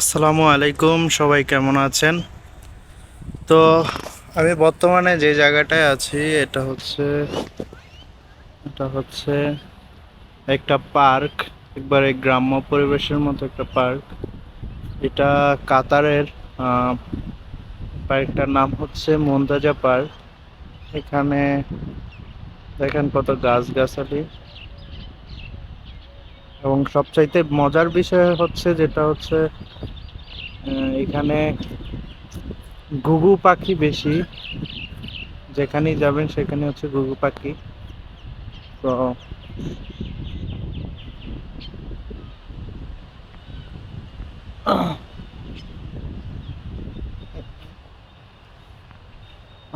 আসসালামু আলাইকুম, সবাই কেমন আছেন? তো আমি বর্তমানে যে জায়গাটায় আছি, এটা হচ্ছে এটা হচ্ছে একটা পার্ক, একবারে গ্রাম্য পরিবেশের মতো একটা পার্ক। এটা কাতারের পার্কটার নাম হচ্ছে মন্দাজা পার্ক। এখানে দেখেন কত গাছগাছালি। এবং সবচাইতে মজার বিষয় হচ্ছে, যেটা হচ্ছে এখানে ঘুঘু পাখি বেশি। যেখানেই যাবেন, সেখানে হচ্ছে ঘুঘু পাখি। তো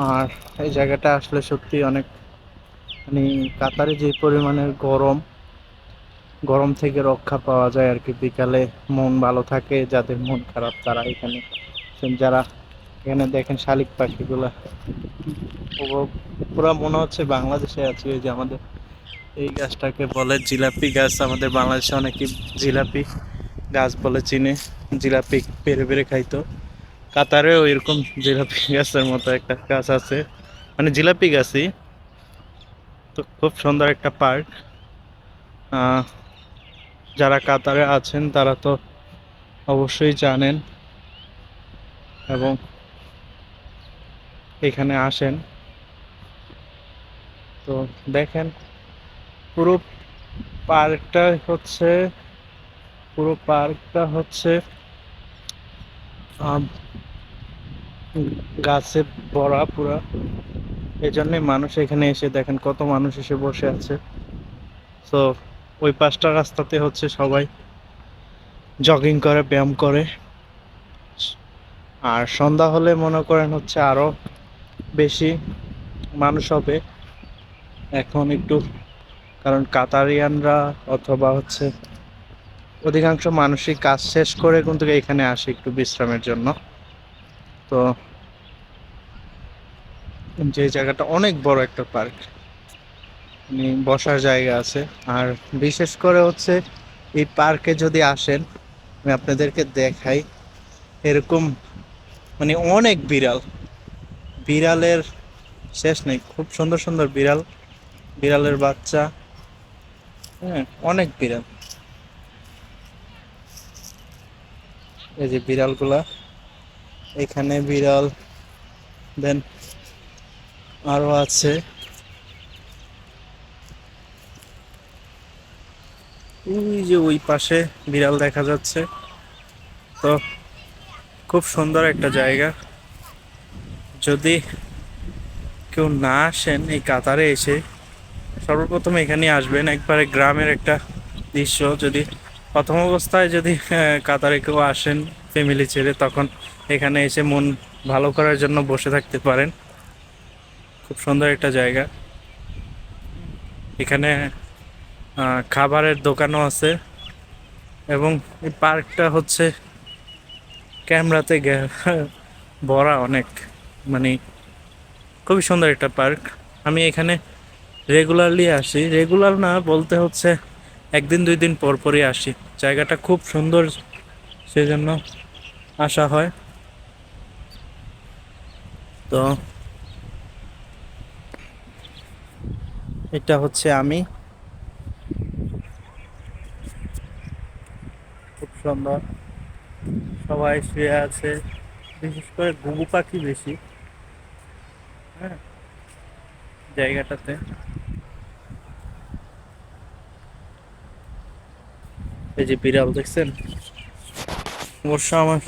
আর এই জায়গাটা আসলে সত্যি অনেক মানে কাতারে যে পরিমাণের গরম গরম থেকে রক্ষা পাওয়া যায় আর কি। বিকালে মন ভালো থাকে, যাদের মন খারাপ তারা এখানে যারা এখানে দেখেন শালিক পাখিগুলা। পুরো- মনে হচ্ছে বাংলাদেশে আছি। যে আমাদের এই গাছটাকে বলে জিলাপি গাছ। আমাদের বাংলাদেশে অনেকে জিলাপি গাছ বলে চিনে। জিলাপি পেরে পেরে খাইতো। কাতারেও এরকম জিলাপি গাছের মতো একটা গাছ আছে। মানে জিলাপি গাছই। তো খুব সুন্দর একটা পার্ক। যারা কাতারে আছেন, তারা তো অবশ্যই জানেন এবং এখানে আসেন। তো দেখেন, পুরো পার্কটা হচ্ছে, পুরো পার্কটা হচ্ছে গাছে ভরা পুরা। এই জন্যই মানুষ এখানে এসে দেখেন কত মানুষ এসে বসে আছে। তো ওই পাঁচটা রাস্তাতে হচ্ছে সবাই জগিং করে, ব্যায়াম করে। আর সন্ধ্যা হলে মনে করেন হচ্ছে আরও বেশি মানুষ হবে। এখন একটু, কারণ কাতারিয়ানরা অথবা হচ্ছে অধিকাংশ মানুষই কাজ শেষ করে কিন্তু এখানে আসে একটু বিশ্রামের জন্য। তো যে জায়গাটা অনেক বড় একটা পার্ক। বসার জায়গা আছে। আর বিশেষ করে হচ্ছে এই পার্কে যদি আসেন, আমি আপনাদেরকে দেখাই। এরকম মানে অনেক বিড়াল। বিড়ালের শেষ নেই, খুব সুন্দর সুন্দর বিড়াল। বিড়ালের বাচ্চা। হ্যাঁ অনেক বিড়াল। এই যে বিড়ালগুলা। এখানে বিড়াল, দেন আরও আছে। ওই যে ওই পাশে বিড়াল দেখা যাচ্ছে। তো খুব সুন্দর একটা জায়গা। যদি কেউ না আসেন এই কাতারে এসে, সর্বপ্রথম এখানে আসবেন। একবারে গ্রামের একটা দৃশ্য, যদি প্রথম অবস্থায় যদি কাতারে কেউ আসেন ফ্যামিলি ছেড়ে, তখন এখানে এসে মন ভালো করার জন্য বসে থাকতে পারেন। খুব সুন্দর একটা জায়গা। এখানে খাবারের দোকানও আছে এবং এই পার্কটা হচ্ছে ক্যামেরাতে ভরা অনেক মানে খুবই সুন্দর একটা পার্ক। আমি এখানে রেগুলারলি আসি। রেগুলার না বলতে হচ্ছে একদিন, দুই দিন পর পরই আসি। জায়গাটা খুব সুন্দর, সেজন্য আসা হয়। তো, এটা হচ্ছে আমি। সুন্দর। সবাই শুয়ে আছে, বিশেষ করে ঘুঘু পাখি বেশি। হ্যাঁ জায়গাটাতে। এই যে বিড়াল দেখছেন? অবশ্য আমার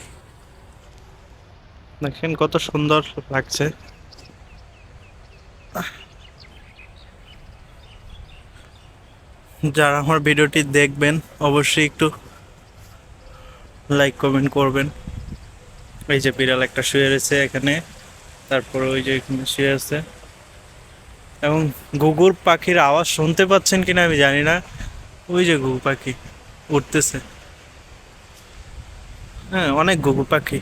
দেখেন কত সুন্দর লাগছে। যারা আমার ভিডিওটি দেখবেন, অবশ্যই একটু লাইক কমেন্ট করবেন। এই যে বিড়াল একটা শুয়ে রয়েছে এখানে। তারপর ওই যে এখানে শুয়ে আছে। এবং ঘুঘুর পাখির আওয়াজ শুনতে পাচ্ছেন কিনা আমি জানি না। ওই যে ঘুঘু পাখি উঠতেছে। হ্যাঁ অনেক ঘুঘু পাখি।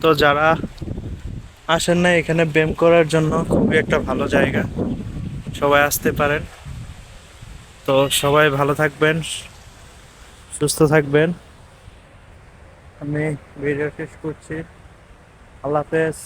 তো যারা আসেন না এখানে ব্যায়াম করার জন্য, খুবই একটা ভালো জায়গা। সবাই আসতে পারেন। তো সবাই ভালো থাকবেন। সুস্থ থাকবেন। আমি ভিডিও শেষ করছি। আল্লাহ হাফেজ।